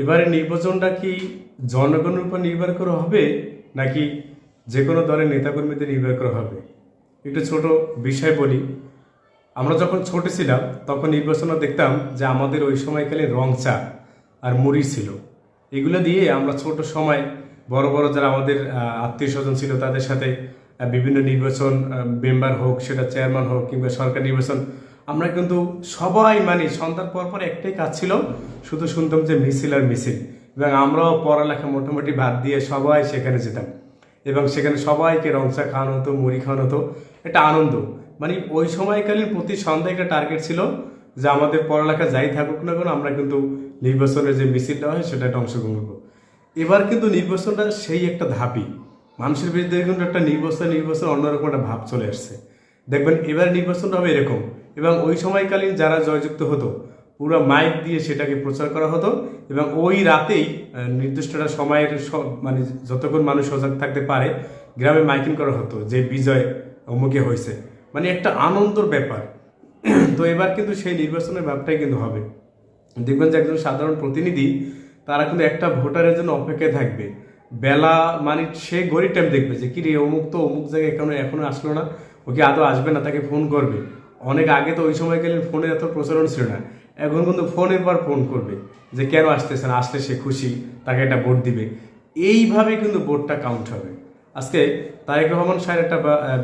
এবারে নির্বাচনটা কি জনগণের উপর নির্ভর করে হবে, নাকি যে কোনো দলের নেতাকর্মীদের নির্ভর করে হবে? একটু ছোট বিষয় বলি। আমরা যখন ছোট ছিলাম, তখন নির্বাচনে দেখতাম যে আমাদের ওই সময়কালে রং চা আর মুড়ি ছিল। এগুলো দিয়ে আমরা ছোট সময় বড় বড় যারা আমাদের আত্মীয় স্বজন ছিল, তাদের সাথে বিভিন্ন নির্বাচন মেম্বার হোক, সেটা চেয়ারম্যান হোক কিংবা সরকার নির্বাচন আমরা কিন্তু সবাই মানে সন্ধ্যার পর পর একটাই কাজ ছিল, শুধু শুনতাম যে মিছিল আর মিছিল। এবং আমরাও পড়ালেখা মোটামুটি বাদ দিয়ে সবাই সেখানে যেতাম। এবং সেখানে সবাইকে রংচা খাওয়ানো হতো, মুড়ি খাওয়ানো হতো, একটা আনন্দ। মানে ওই সময়কালীন প্রতি সন্ধ্যায় একটা টার্গেট ছিল যে আমাদের পড়ালেখা যাই থাকুক না কেন, আমরা কিন্তু নির্বাচনের যে মিছিলটা হয় সেটা একটা অংশগ্রহণ করব। এবার কিন্তু নির্বাচনটা সেই একটা ধাপই। মানুষের বিরুদ্ধে কিন্তু একটা নির্বাচন নির্বাচন অন্যরকম একটা ভাব চলে আসছে। দেখবেন এবার নির্বাচনটা হবে এরকম। এবং ওই সময়কালীন যারা জয়যুক্ত হতো, পুরো মাইক দিয়ে সেটাকে প্রচার করা হতো এবং ওই রাতেই নির্দিষ্টটা সময়ের মানে যতক্ষণ মানুষ সজাগ থাকতে পারে, গ্রামে মাইকিং করা হতো যে বিজয় অমুকে হয়েছে। মানে একটা আনন্দর ব্যাপার। তো এবার কিন্তু সেই নির্বাচনের ব্যাপারটাই কিন্তু হবে। দেখবেন যে একজন সাধারণ প্রতিনিধি, তারা কিন্তু একটা ভোটারের জন্য অপেক্ষায় থাকবে। বেলা মানে সে গড়ি টাইম দেখবে যে কি রে অমুক তো অমুক জায়গায় এখনও এখনও আসলো না? ওকে আদৌ আসবে না, তাকে ফোন করবে। অনেক আগে তো ওই সময় গেলে ফোনের এত প্রচলন ছিল না। এখন কিন্তু ফোনের পর ফোন করবে যে, কেন আসতেছে না? আসলে সে খুশি, তাকে একটা ভোট দিবে। এইভাবে কিন্তু ভোটটা কাউন্ট হবে। আজকে তারেক রহমান সাহেব একটা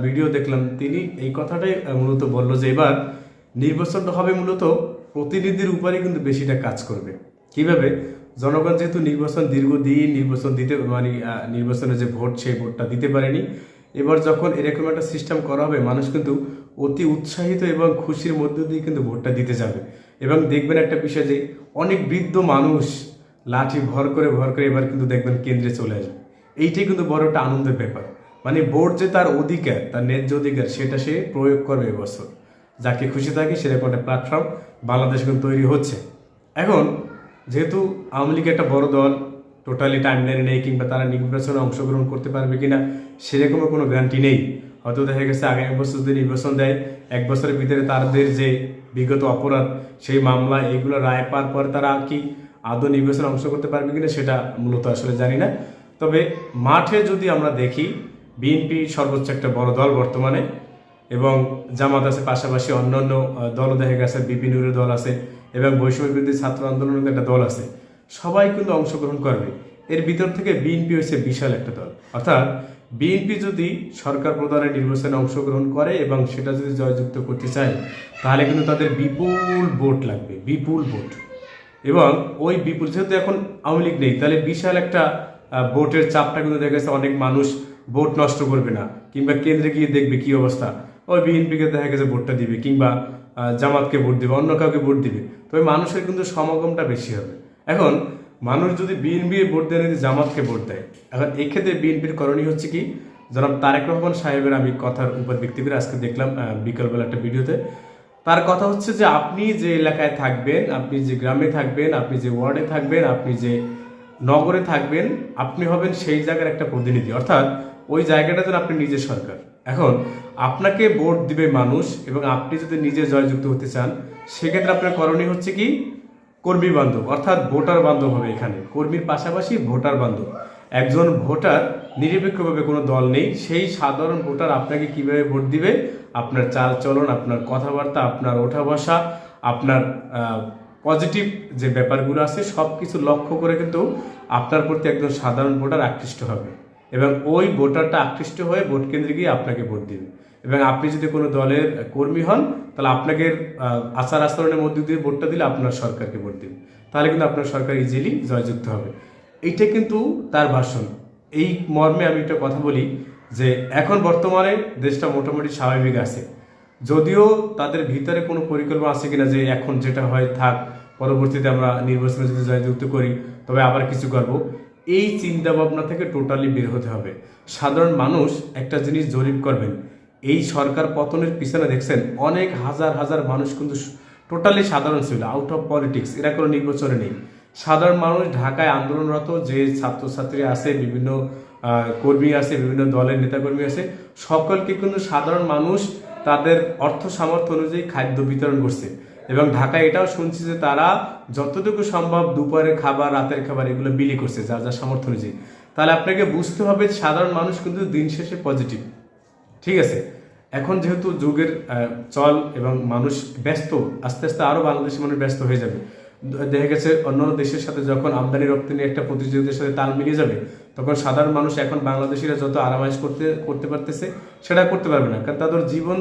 ভিডিও দেখলাম। তিনি এই কথাটাই মূলত বলল যে, এবার নির্বাচনটা হবে মূলত প্রতিনিধির উপরে কিন্তু বেশিটা কাজ করবে। কীভাবে? জনগণ যেহেতু নির্বাচন দীর্ঘদিন নির্বাচন দিতে মানে নির্বাচনে যে ভোট, সেই ভোটটা দিতে পারেনি। এবার যখন এরকম একটা সিস্টেম করা হবে, মানুষ কিন্তু অতি উৎসাহিত এবং খুশির মধ্য দিয়ে কিন্তু ভোটটা দিতে যাবে। এবং দেখবেন একটা বিষয় যে, অনেক বৃদ্ধ মানুষ লাঠি ভর করে ভর করে এবার কিন্তু দেখবেন কেন্দ্রে চলে আসবে। এইটাই কিন্তু বড় একটা আনন্দের ব্যাপার। মানে ভোট যে তার অধিকার, তার ন্যায্য অধিকার, সেটা সে প্রয়োগ করবে এবছর। যাকে খুশি থাকে সেরকম একটা প্ল্যাটফর্ম বাংলাদেশ কিন্তু তৈরি হচ্ছে। এখন, যেহেতু আওয়ামী লীগ একটা বড় দল টোটালি টাইম লাইনে নেই কিংবা তারা নির্বাচনে অংশগ্রহণ করতে পারবে কিনা, সেরকমও কোনো গ্যারান্টি নেই। হয়তো দেখা গেছে আগামী বছর যদি নির্বাচন দেয়, এক বছরের ভিতরে তাদের যে বিগত অপরাধ, সেই মামলা এইগুলো রায় পাওয়ার পর তারা কি আদৌ নির্বাচনে অংশ করতে পারবে কিনা সেটা মূলত আসলে জানি না। তবে মাঠে যদি আমরা দেখি, বিএনপি সর্বোচ্চ একটা বড় দল বর্তমানে এবং জামাত আছে, পাশাপাশি অন্যান্য দলও দেখা গেছে বিপিনুরের দল আছে এবং বৈষম্য ছাত্র আন্দোলনের একটা দল আছে। সবাই কিন্তু অংশগ্রহণ করবে। এর ভিতর থেকে বিএনপি হচ্ছে বিশাল একটা দল। অর্থাৎ বিএনপি যদি সরকার প্রধানের নির্বাচনে অংশগ্রহণ করে এবং সেটা যদি জয়যুক্ত করতে চায়, তাহলে কিন্তু তাদের বিপুল ভোট লাগবে, বিপুল ভোট। এবং ওই বিপুল, যেহেতু এখন আওয়ামী লীগ নেই, তাহলে বিশাল একটা ভোটের চাপটা কিন্তু দেখা গেছে, অনেক মানুষ ভোট নষ্ট করবে না, কিংবা কেন্দ্রে গিয়ে দেখবে কি অবস্থা। ওই বিএনপিকে দেখা গেছে ভোটটা দিবে, কিংবা জামাতকে ভোট দিবে, অন্য কাউকে ভোট দিবে। তবে মানুষের কিন্তু সমাগমটা বেশি হবে। এখন, মানুষ যদি বিএনপি ভোট দেয় যদি জামাতকে ভোট দেয়? এখন এক্ষেত্রে বিএনপির করণীয় হচ্ছে কি? জনাব তারেক রহমান সাহেবের আমি কথার উপর ব্যক্তি করে আজকে দেখলাম বিকালবেলা একটা ভিডিওতে। তার কথা হচ্ছে যে, আপনি যে এলাকায় থাকবেন, আপনি যে গ্রামে থাকবেন, আপনি যে ওয়ার্ডে থাকবেন, আপনি যে নগরে থাকবেন, আপনি হবেন সেই জায়গার একটা প্রতিনিধি। অর্থাৎ, ওই জায়গাটা যেন আপনি নিজের সরকার। এখন, আপনাকে ভোট দিবে মানুষ এবং আপনি যদি নিজে জয়যুক্ত হতে চান, সেক্ষেত্রে আপনার করণীয় হচ্ছে কি? কর্মী বান্ধব, অর্থাৎ ভোটার বান্ধব হবে এখানে। কর্মীর পাশাপাশি ভোটার বান্ধব। একজন ভোটার নিরপেক্ষভাবে কোনো দল নেই, সেই সাধারণ ভোটার আপনাকে কীভাবে ভোট দিবে? আপনার চাল চলন, আপনার কথাবার্তা, আপনার ওঠা বসা আপনার পজিটিভ যে ব্যাপারগুলো আছে সব কিছু লক্ষ্য করে কিন্তু আপনার প্রতি একজন সাধারণ ভোটার আকৃষ্ট হবে। এবং ওই ভোটারটা আকৃষ্ট হয়ে ভোট কেন্দ্রে গিয়ে আপনাকে ভোট দিবে। এবং আপনি যদি কোনো দলের কর্মী হন, তাহলে আপনাকে আচার আচরণের মধ্যে দিয়ে ভোটটা দিলে আপনার সরকারকে ভোট দিন তাহলে কিন্তু আপনার সরকার ইজিলি জয়যুক্ত হবে। এইটা কিন্তু তার ভাষণ এই মর্মে আমি একটা কথা বলি যে, এখন বর্তমানে দেশটা মোটামুটি স্বাভাবিক আছে। যদিও তাদের ভিতরে কোনো পরিকল্পনা আছে কিনা যে, এখন যেটা হয় থাক, পরবর্তীতে আমরা নির্বাচনে যদি জয়যুক্ত করি, তবে আবার কিছু করব। এই চিন্তা ভাবনা থেকে টোটালি বের হতে হবে। সাধারণ মানুষ একটা জিনিস জরিপ করবেন এই সরকার পতনের পিছনে দেখছেন অনেক হাজার হাজার মানুষ কিন্তু টোটালি সাধারণ ছিল আউট অফ পলিটিক্স এরা কোনো নির্বাচনে নেই। সাধারণ মানুষ ঢাকায় আন্দোলনরত, যে ছাত্রছাত্রী আছে, বিভিন্ন কর্মী আছে, বিভিন্ন দলের নেতাকর্মী আছে, সকলকে কিন্তু সাধারণ মানুষ তাদের অর্থ সামর্থ্য অনুযায়ী খাদ্য বিতরণ করছে। এবং ঢাকায় এটাও শুনছি যে তারা যতটুকু সম্ভব দুপুরের খাবার, রাতের খাবার এগুলো বিলি করছে, যার যার সামর্থ্য অনুযায়ী। তাহলে আপনাকে বুঝতে হবে সাধারণ মানুষ কিন্তু দিন শেষে পজিটিভ ঠিক আছে। এখন যেহেতু যুগের চল এবং মানুষ ব্যস্ত, আস্তে আস্তে আরও বাংলাদেশি মানুষ ব্যস্ত হয়ে যাবে। দেখা গেছে অন্যান্য দেশের সাথে যখন আমদানি রপ্তানি একটা প্রতিযোগিতার সাথে তাল মিলিয়ে যাবে, তখন সাধারণ মানুষ এখন বাংলাদেশিরা যত আরামাইশ করতে করতে পারতেছে, সেটা করতে পারবে না। কারণ তাদের জীবন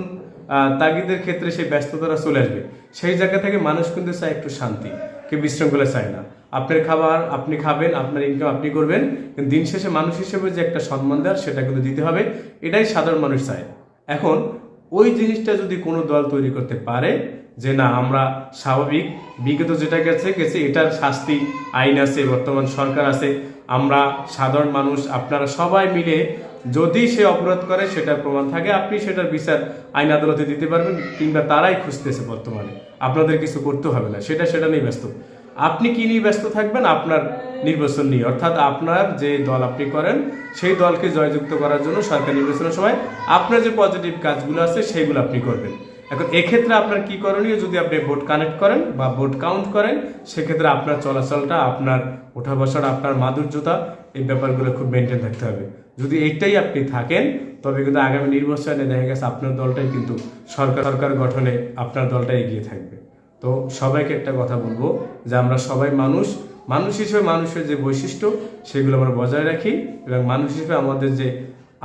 তাগিদের ক্ষেত্রে সেই ব্যস্ততারা চলে আসবে। সেই জায়গা থেকে মানুষ কিন্তু চায় একটু শান্তি, কেউ বিশৃঙ্খলা চায় না। আপনার খাবার আপনি খাবেন, আপনার ইনকাম আপনি করবেন। দিন শেষে মানুষ হিসেবে যে একটা সম্মান দেওয়ার, সেটা কিন্তু দিতে হবে। এটাই সাধারণ মানুষ চায়। এখন, ওই জিনিসটা যদি কোনো দল তৈরি করতে পারে, যে না, আমরা স্বাভাবিক, বিগত যেটা গেছে গেছে, এটার শাস্তি আইন আছে, বর্তমান সরকার আছে, আমরা সাধারণ মানুষ, আপনারা সবাই মিলে যদি সে অপরাধ করে, সেটার প্রমাণ থাকে, আপনি সেটার বিচার আইন আদালতে দিতে পারবেন, কিংবা তারাই খুঁজতেছে বর্তমানে। আপনাদের কিছু করতে হবে না। সেটা সেটা নিয়ে ব্যস্ত। আপনি কি নিয়ে ব্যস্ত থাকবেন? আপনার নির্বাচন নিয়ে। অর্থাৎ আপনার যে দল আপনি করেন, সেই দলকে জয়যুক্ত করার জন্য সরকার নির্বাচনের সময় আপনার যে পজিটিভ কাজগুলো আছে, সেইগুলো আপনি করবেন। এখন এক্ষেত্রে আপনার কি করণীয়? যদি আপনি ভোট কানেক্ট করেন বা ভোট কাউন্ট করেন, সেক্ষেত্রে আপনার চলাচলটা, আপনার ওঠা বসাটা আপনার মাধুর্যতা, এই ব্যাপারগুলো খুব মেনটেন থাকতে হবে। যদি এইটাই আপনি থাকেন, তবে কিন্তু আগামী নির্বাচনে দেখা গেছে আপনার দলটাই কিন্তু সরকার সরকার গঠনে আপনার দলটা এগিয়ে থাকবে। তো সবাইকে একটা কথা বলব যে আমরা সবাই মানুষ। মানুষ হিসেবে মানুষের যে বৈশিষ্ট্য, সেগুলো আমরা বজায় রাখি এবং মানুষ হিসেবে আমাদের যে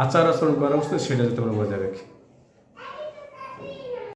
আচার আচরণ করা উচিত সেটা যাতে আমরা বজায় রাখি।